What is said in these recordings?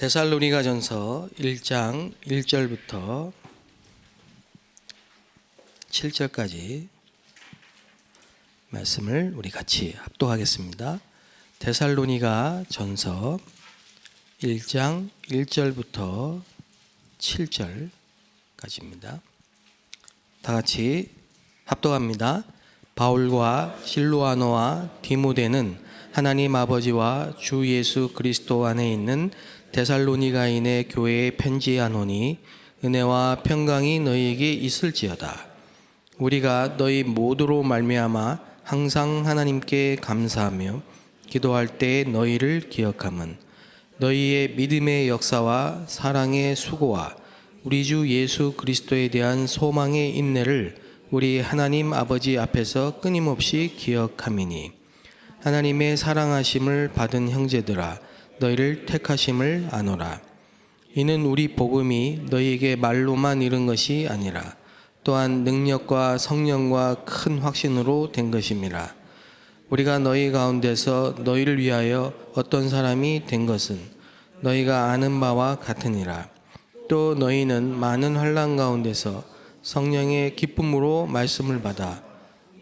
데살로니가 전서 1장 1절부터 7절까지 말씀을 우리 같이 합독하겠습니다. 데살로니가 전서 1장 1절부터 7절까지입니다. 다 같이 합독합니다. 바울과 실로아노와 디모데는 하나님 아버지와 주 예수 그리스도 안에 있는 데살로니가인의 교회에 편지하노니 은혜와 평강이 너희에게 있을지어다. 우리가 너희 모두로 말미암아 항상 하나님께 감사하며 기도할 때 너희를 기억함은 너희의 믿음의 역사와 사랑의 수고와 우리 주 예수 그리스도에 대한 소망의 인내를 우리 하나님 아버지 앞에서 끊임없이 기억함이니 하나님의 사랑하심을 받은 형제들아 너희를 택하심을 아노라. 이는 우리 복음이 너희에게 말로만 이른 것이 아니라 또한 능력과 성령과 큰 확신으로 된 것임이라. 우리가 너희 가운데서 너희를 위하여 어떤 사람이 된 것은 너희가 아는 바와 같으니라. 또 너희는 많은 환란 가운데서 성령의 기쁨으로 말씀을 받아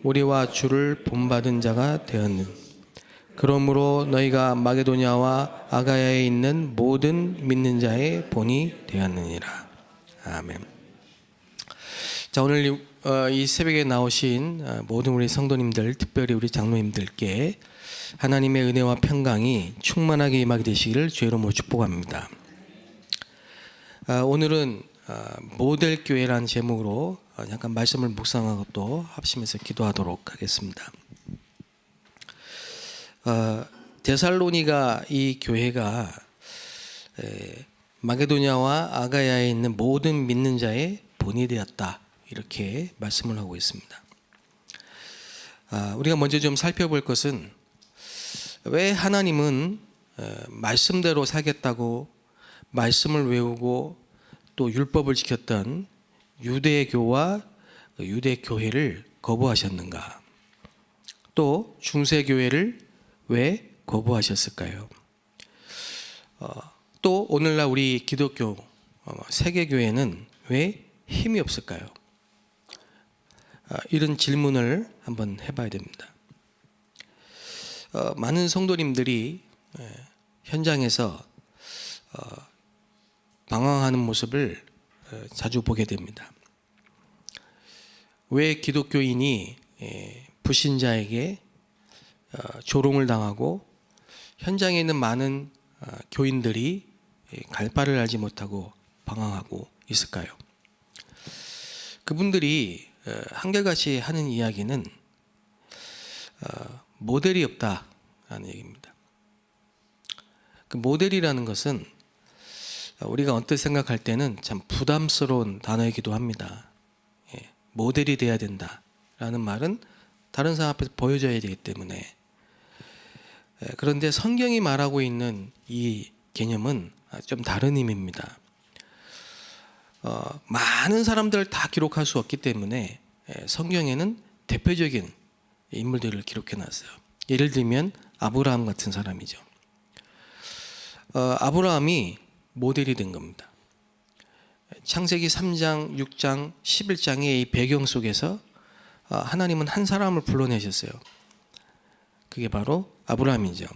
우리와 주를 본받은 자가 되었는 그러므로 너희가 마게도냐와 아가야에 있는 모든 믿는 자의 본이 되었느니라 아멘. 자 오늘 이, 어, 이 새벽에 나오신 어, 모든 우리 성도님들, 특별히 우리 장로님들께 하나님의 은혜와 평강이 충만하게 임하게 되시기를 주의로 모 축복합니다. 아, 오늘은 아, 모델 교회라는 제목으로 어, 잠깐 말씀을 묵상하고 또 합심해서 기도하도록 하겠습니다. 어, 데살로니가 이 교회가 에, 마게도냐와 아가야에 있는 모든 믿는 자의 본이 되었다 이렇게 말씀을 하고 있습니다. 아, 우리가 먼저 좀 살펴볼 것은 왜 하나님은 어, 말씀대로 살겠다고 말씀을 외우고 또 율법을 지켰던 유대교와 유대교회를 거부하셨는가? 또 중세교회를 왜 거부하셨을까요? 어, 또 오늘날 우리 기독교 어, 세계교회는 왜 힘이 없을까요? 아, 이런 질문을 한번 해봐야 됩니다. 어, 많은 성도님들이 예, 현장에서 어, 방황하는 모습을 어, 자주 보게 됩니다. 왜 기독교인이 예, 불신자에게 어, 조롱을 당하고 현장에 있는 많은 어, 교인들이 예, 갈 바를 알지 못하고 방황하고 있을까요? 그분들이 어, 한결같이 하는 이야기는 어, 모델이 없다라는 얘기입니다. 그 모델이라는 것은 우리가 언뜻 생각할 때는 참 부담스러운 단어이기도 합니다. 예, 모델이 돼야 된다라는 말은 다른 사람 앞에서 보여줘야 되기 때문에 예, 그런데 성경이 말하고 있는 이 개념은 좀 다른 의미입니다. 어, 많은 사람들을 다 기록할 수 없기 때문에 예, 성경에는 대표적인 인물들을 기록해 놨어요. 예를 들면 아브라함 같은 사람이죠. 어, 아브라함이 모델이 된 겁니다. 창세기 3장, 6장, 11장의 이 배경 속에서 어, 하나님은 한 사람을 불러내셨어요. 그게 바로 아브라함이죠.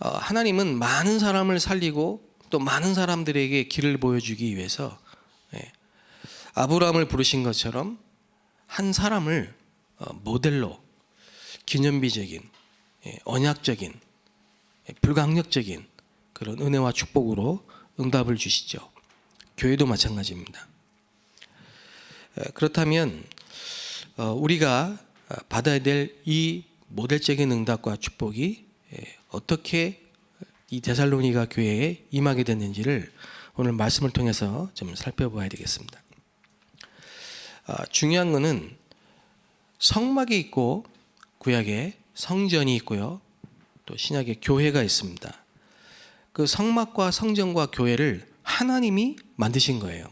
어, 하나님은 많은 사람을 살리고 또 많은 사람들에게 길을 보여주기 위해서 예, 아브라함을 부르신 것처럼 한 사람을 어, 모델로 기념비적인 예, 언약적인 예, 불강력적인 그런 은혜와 축복으로 응답을 주시죠. 교회도 마찬가지입니다. 그렇다면 어, 우리가 받아야 될 이 모델적인 응답과 축복이 어떻게 이 데살로니가 교회에 임하게 됐는지를 오늘 말씀을 통해서 좀 살펴봐야 되겠습니다. 아, 중요한 것은 성막이 있고 구약에 성전이 있고요. 또 신약에 교회가 있습니다. 그 성막과 성전과 교회를 하나님이 만드신 거예요.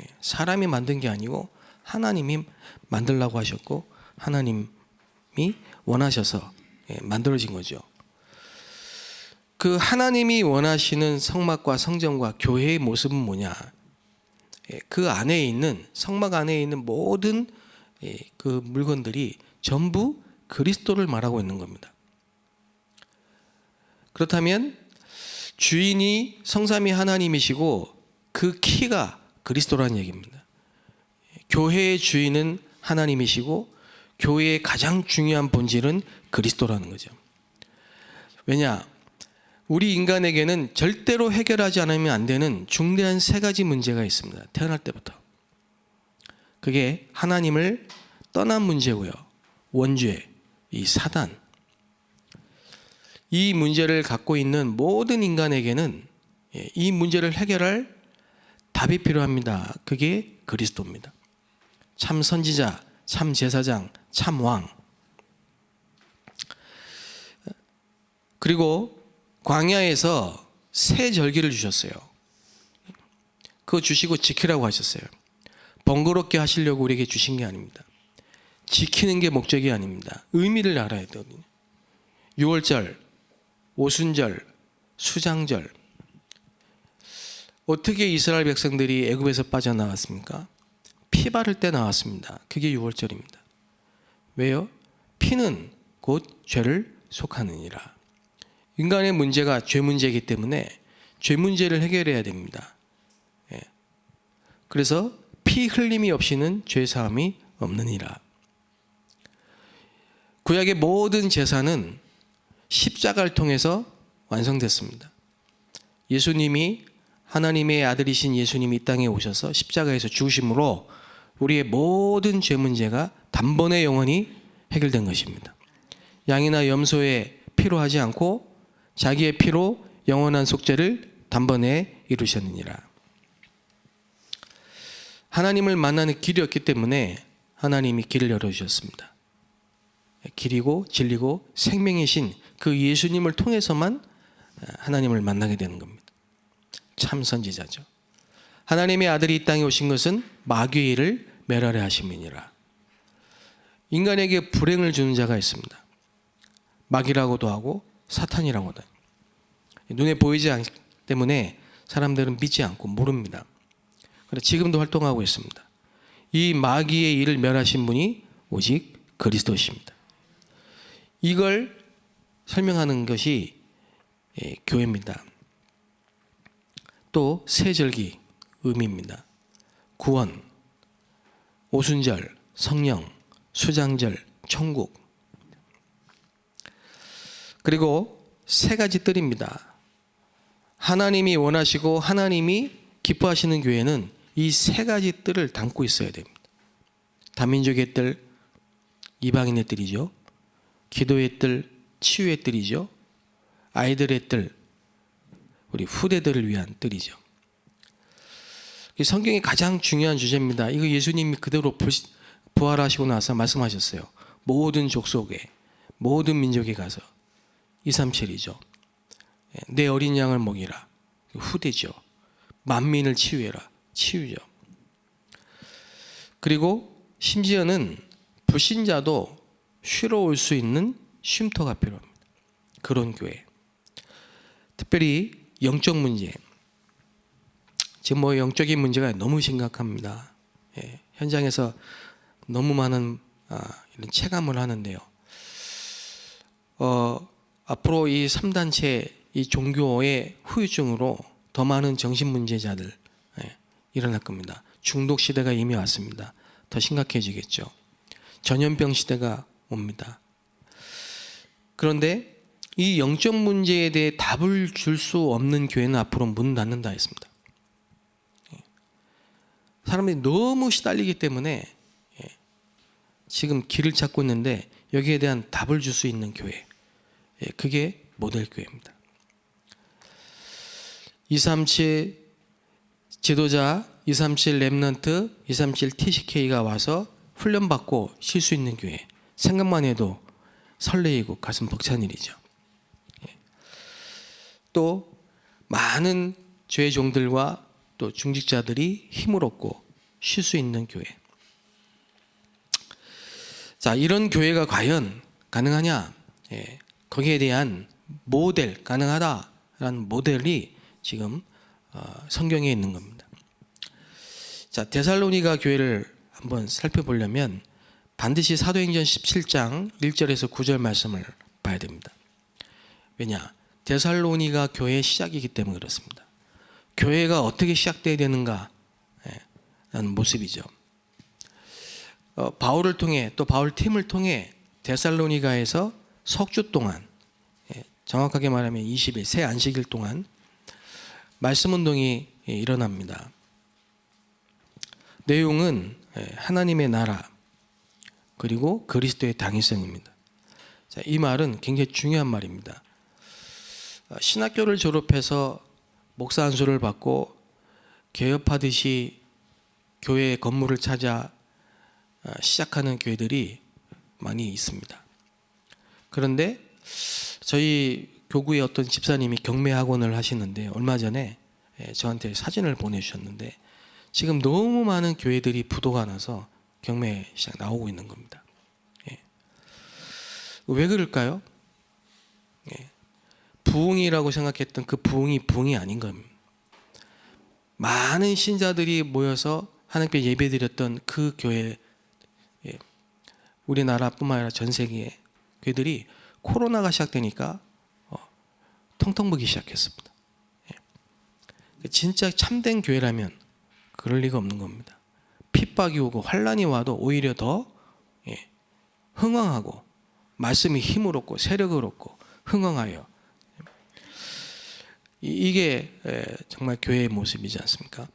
예, 사람이 만든 게 아니고 하나님이 만들라고 하셨고 하나님이 원하셔서 예, 만들어진 거죠. 그 하나님이 원하시는 성막과 성전과 교회의 모습은 뭐냐? 예, 그 안에 있는 성막 안에 있는 모든 예, 그 물건들이 전부 그리스도를 말하고 있는 겁니다. 그렇다면 주인이 성삼위 하나님이시고 그 키가 그리스도라는 얘기입니다. 교회의 주인은 하나님이시고 교회의 가장 중요한 본질은 그리스도라는 거죠. 왜냐? 우리 인간에게는 절대로 해결하지 않으면 안 되는 중대한 세 가지 문제가 있습니다. 태어날 때부터. 그게 하나님을 떠난 문제고요. 원죄, 이 사단. 이 문제를 갖고 있는 모든 인간에게는 예, 이 문제를 해결할 답이 필요합니다. 그게 그리스도입니다. 참 선지자, 참 제사장, 참 왕. 그리고 광야에서 새 절기를 주셨어요. 그거 주시고 지키라고 하셨어요. 번거롭게 하시려고 우리에게 주신 게 아닙니다. 지키는 게 목적이 아닙니다. 의미를 알아야 되거든요. 6월절, 오순절, 수장절. 어떻게 이스라엘 백성들이 애굽에서 빠져나왔습니까? 피 바를 때 나왔습니다. 그게 6월절입니다. 왜요? 피는 곧 죄를 속하느니라. 인간의 문제가 죄 문제이기 때문에 죄 문제를 해결해야 됩니다. 예. 그래서 피 흘림이 없이는 죄 사함이 없느니라. 구약의 모든 제사는 십자가를 통해서 완성됐습니다. 예수님이 하나님의 아들이신 예수님이 이 땅에 오셔서 십자가에서 죽으심으로 우리의 모든 죄 문제가 단번에 영원히 해결된 것입니다. 양이나 염소의 피로 하지 않고 자기의 피로 영원한 속죄를 단번에 이루셨느니라. 하나님을 만나는 길이 없기 때문에 하나님이 길을 열어주셨습니다. 길이고 진리고 생명이신 그 예수님을 통해서만 하나님을 만나게 되는 겁니다. 참 선지자죠. 하나님의 아들이 이 땅에 오신 것은 마귀의 일을 멸하려 하심이니라. 인간에게 불행을 주는 자가 있습니다. 마귀라고도 하고 사탄이라고도. 눈에 보이지 않기 때문에 사람들은 믿지 않고 모릅니다. 그래 지금도 활동하고 있습니다. 이 마귀의 일을 멸하신 분이 오직 그리스도십니다. 이걸 설명하는 것이 예, 교회입니다. 또 세절기 의미입니다. 구원, 오순절, 성령, 수장절, 천국. 그리고 세 가지 뜰입니다. 하나님이 원하시고 하나님이 기뻐하시는 교회는 이 세 가지 뜰을 담고 있어야 됩니다. 다민족의 뜰, 이방인의 뜰이죠. 기도의 뜰, 치유의 뜰이죠. 아이들의 뜰, 우리 후대들을 위한 뜰이죠. 성경의 가장 중요한 주제입니다. 이거 예수님이 그대로 부활하시고 나서 말씀하셨어요. 모든 족속에, 모든 민족에 가서 237이죠. 내 어린 양을 먹이라. 후대죠. 만민을 치유해라. 치유죠. 그리고 심지어는 불신자도 쉬러 올 수 있는 쉼터가 필요합니다. 그런 교회. 특별히 영적 문제. 지금 뭐 영적인 문제가 너무 심각합니다. 예, 현장에서 너무 많은 아, 이런 체감을 하는데요. 어, 앞으로 이 3단체 이 종교의 후유증으로 더 많은 정신 문제자들 예, 일어날 겁니다. 중독 시대가 이미 왔습니다. 더 심각해지겠죠. 전염병 시대가 옵니다. 그런데 이 영적 문제에 대해 답을 줄 수 없는 교회는 앞으로 문 닫는다 했습니다. 예. 사람들이 너무 시달리기 때문에 예, 지금 길을 찾고 있는데 여기에 대한 답을 줄 수 있는 교회. 예, 그게 모델 교회입니다. 237 지도자, 237 랩넌트, 237 TCK가 와서 훈련받고 쉴 수 있는 교회. 생각만 해도 설레이고 가슴 벅찬 일이죠. 예. 또 많은 죄 종들과 또 중직자들이 힘을 얻고 쉴 수 있는 교회. 자, 이런 교회가 과연 가능하냐? 예. 거기에 대한 모델 가능하다라는 모델이 지금 어, 성경에 있는 겁니다. 자 데살로니가 교회를 한번 살펴보려면 반드시 사도행전 17장 1절에서 9절 말씀을 봐야 됩니다. 왜냐 데살로니가 교회의 시작이기 때문에 그렇습니다. 교회가 어떻게 시작돼야 되는가 예, 라는 모습이죠. 어, 바울을 통해 또 바울 팀을 통해 데살로니가에서 석주 동안 예, 정확하게 말하면 20일 새 안식일 동안 말씀 운동이 예, 일어납니다. 내용은 예, 하나님의 나라 그리고 그리스도의 당위성입니다. 자, 이 말은 굉장히 중요한 말입니다. 어, 신학교를 졸업해서 목사 안수를 받고 개업하듯이 교회 건물을 찾아 어, 시작하는 교회들이 많이 있습니다. 그런데 저희 교구의 어떤 집사님이 경매 학원을 하시는데 얼마 전에 예, 저한테 사진을 보내주셨는데 지금 너무 많은 교회들이 부도가 나서 경매 시작 나오고 있는 겁니다. 예. 왜 그럴까요? 예. 부흥이라고 생각했던 그 부흥이 부흥이 아닌 겁니다. 많은 신자들이 모여서 하나님께 예배드렸던 그 교회, 예. 우리나라뿐만 아니라 전 세계의 교회들이 코로나가 시작되니까 어, 텅텅 보기 시작했습니다. 예. 진짜 참된 교회라면 그럴 리가 없는 겁니다. 핍박이 오고 환란이 와도 오히려 더 예, 흥왕하고 말씀이 힘을 얻고 세력을 얻고 흥왕하여 이- 이게 에, 정말 교회의 모습이지 않습니까?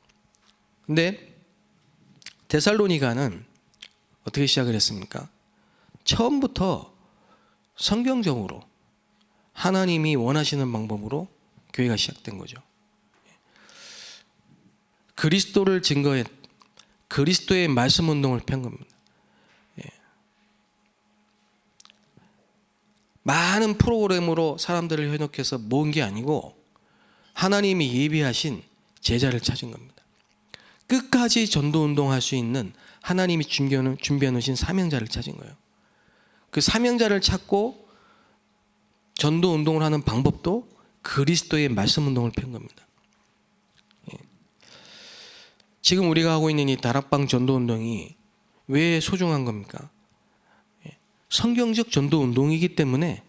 근데 데살로니가는 어떻게 시작을 했습니까? 처음부터 성경적으로 하나님이 원하시는 방법으로 교회가 시작된 거죠. 그리스도를 증거해 그리스도의 말씀 운동을 편 겁니다. 예. 많은 프로그램으로 사람들을 현혹해서 모은 게 아니고 하나님이 예비하신 제자를 찾은 겁니다. 끝까지 전도 운동할 수 있는 하나님이 준비해 놓으신 사명자를 찾은 거예요. 그 사명자를 찾고 전도 운동을 하는 방법도 그리스도의 말씀 운동을 편 겁니다. 예. 지금 우리가 하고 있는 이 다락방 전도 운동이 왜 소중한 겁니까? 예. 성경적 전도 운동이기 때문에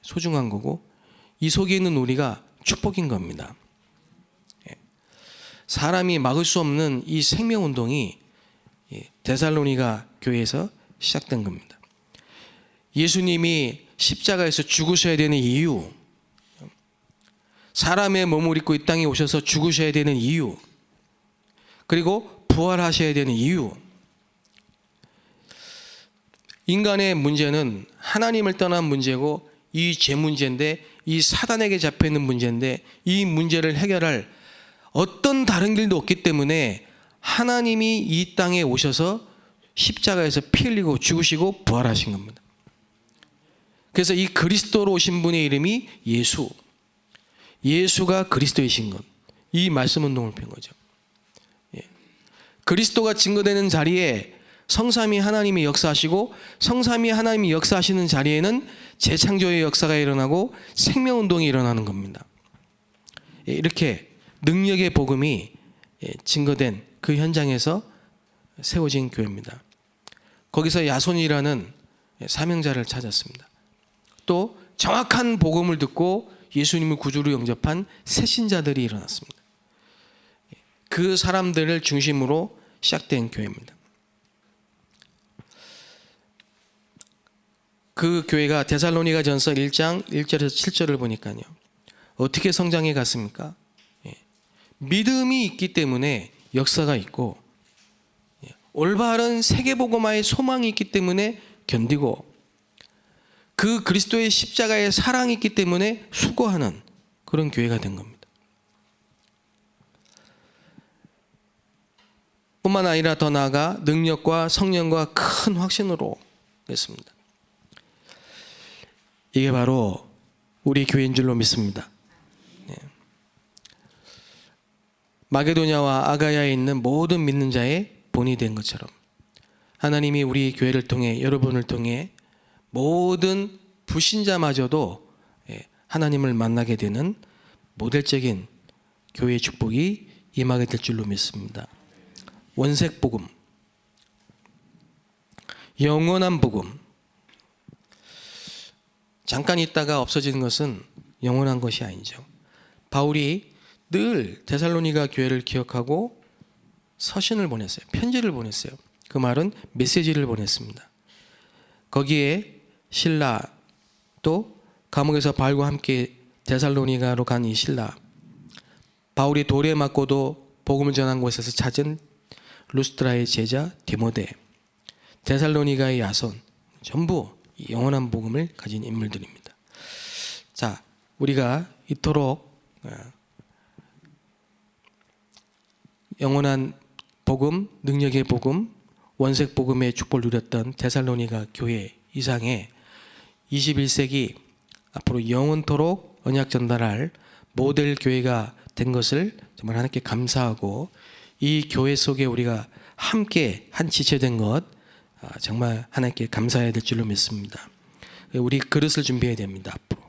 소중한 거고 이 속에 있는 우리가 축복인 겁니다. 예. 사람이 막을 수 없는 이 생명 운동이 예, 데살로니가 교회에서 시작된 겁니다. 예수님이 십자가에서 죽으셔야 되는 이유, 사람의 몸을 입고 이 땅에 오셔서 죽으셔야 되는 이유, 그리고 부활하셔야 되는 이유. 인간의 문제는 하나님을 떠난 문제고 이 죄 문제인데 이 사단에게 잡혀 있는 문제인데 이 문제를 해결할 어떤 다른 길도 없기 때문에 하나님이 이 땅에 오셔서 십자가에서 피 흘리고 죽으시고 부활하신 겁니다. 그래서 이 그리스도로 오신 분의 이름이 예수. 예수가 그리스도이신 것. 이 말씀 운동을 편 거죠. 예. 그리스도가 증거되는 자리에 성삼위 하나님이 역사하시고 성삼위 하나님이 역사하시는 자리에는 재창조의 역사가 일어나고 생명 운동이 일어나는 겁니다. 예, 이렇게 능력의 복음이 예, 증거된 그 현장에서 세워진 교회입니다. 거기서 야손이라는 예, 사명자를 찾았습니다. 또 정확한 복음을 듣고 예수님을 구주로 영접한 새신자들이 일어났습니다. 그 사람들을 중심으로 시작된 교회입니다. 그 교회가 데살로니가 전서 1장 1절에서 7절을 보니까요. 어떻게 성장해 갔습니까? 예. 믿음이 있기 때문에 역사가 있고 예. 올바른 세계복음화의 소망이 있기 때문에 견디고 그 그리스도의 십자가의 사랑이 있기 때문에 수고하는 그런 교회가 된 겁니다. 뿐만 아니라 더 나아가 능력과 성령과 큰 확신으로 됐습니다. 이게 바로 우리 교회인 줄로 믿습니다. 마게도냐와 아가야에 있는 모든 믿는 자의 본이 된 것처럼 하나님이 우리 교회를 통해 여러분을 통해 모든 불신자마저도 예, 하나님을 만나게 되는 모델적인 교회의 축복이 임하게 될 줄로 믿습니다. 원색 복음, 영원한 복음. 잠깐 있다가 없어지는 것은 영원한 것이 아니죠. 바울이 늘 데살로니가 교회를 기억하고 서신을 보냈어요. 편지를 보냈어요. 그 말은 메시지를 보냈습니다. 거기에 신라 또 감옥에서 바울과 함께 데살로니가로 간 이 신라 바울이 돌에 맞고도 복음을 전한 곳에서 찾은 루스트라의 제자 디모데 데살로니가의 야손 전부 이 영원한 복음을 가진 인물들입니다. 자, 우리가 이토록 어, 영원한 복음, 능력의 복음, 원색 복음의 축복을 누렸던 데살로니가 교회 이상의 21세기 앞으로 영원토록 언약 전달할 모델 교회가 된 것을 정말 하나님께 감사하고 이 교회 속에 우리가 함께 한 지체된 것 아, 정말 하나님께 감사해야 될 줄로 믿습니다. 우리 그릇을 준비해야 됩니다. 앞으로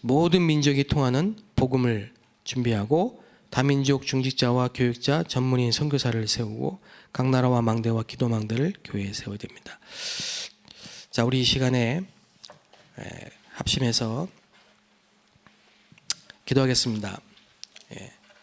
모든 민족이 통하는 복음을 준비하고 다민족 중직자와 교육자, 전문인 선교사를 세우고 각 나라와 망대와 기도망대를 교회에 세워야 됩니다. 자, 우리 이 시간에 에, 합심해서 기도하겠습니다. 예.